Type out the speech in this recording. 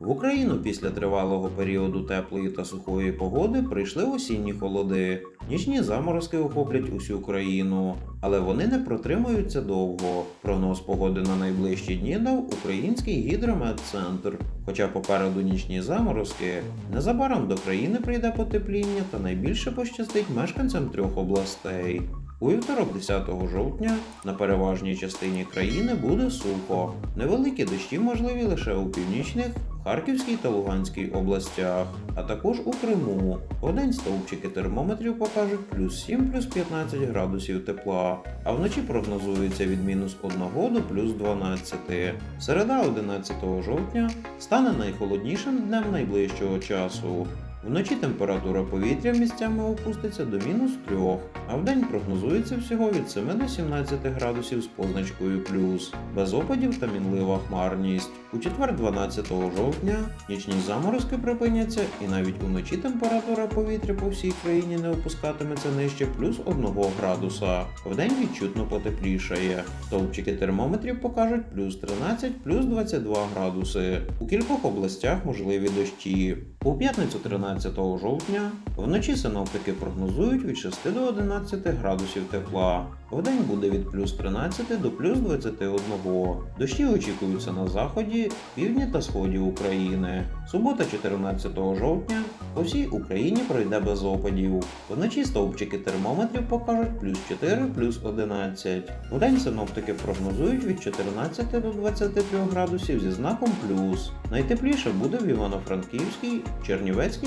В Україну після тривалого періоду теплої та сухої погоди прийшли осінні холоди. Нічні заморозки охоплять усю країну, але вони не протримаються довго. Прогноз погоди на найближчі дні дав український гідрометцентр. Хоча попереду нічні заморозки, незабаром до країни прийде потепління та найбільше пощастить мешканцям трьох областей. У вівторок, 10 жовтня, на переважній частині країни буде сухо. Невеликі дощі можливі лише у північних, Харківській та Луганській областях, а також у Криму. Вдень стовпчики термометрів покажуть плюс 7 плюс 15 градусів тепла, а вночі прогнозується від мінус 1 до плюс 12. Середа 11 жовтня стане найхолоднішим днем найближчого часу. Вночі температура повітря місцями опуститься до мінус 3, а вдень прогнозується всього від 7 до 17 градусів з позначкою плюс, без опадів та мінлива хмарність. У четвер 12 жовтня нічні заморозки припиняться, і навіть уночі температура повітря по всій країні не опускатиметься нижче плюс 1 градуса. Вдень відчутно потеплішає. Стовпчики термометрів покажуть плюс 13, плюс 22 градуси. У кількох областях можливі дощі. У п'ятницю 13 жовтня вночі синоптики прогнозують від 6 до 11 градусів тепла. Вдень буде від плюс 13 до плюс 21. Дощі очікуються на заході, півдні та сході України. Субота 14 жовтня по всій Україні пройде без опадів. Вночі стовпчики термометрів покажуть плюс 4, плюс 11. Вдень синоптики прогнозують від 14 до 23 градусів зі знаком плюс. Найтепліше буде в Івано-Франківській, Чернівецькій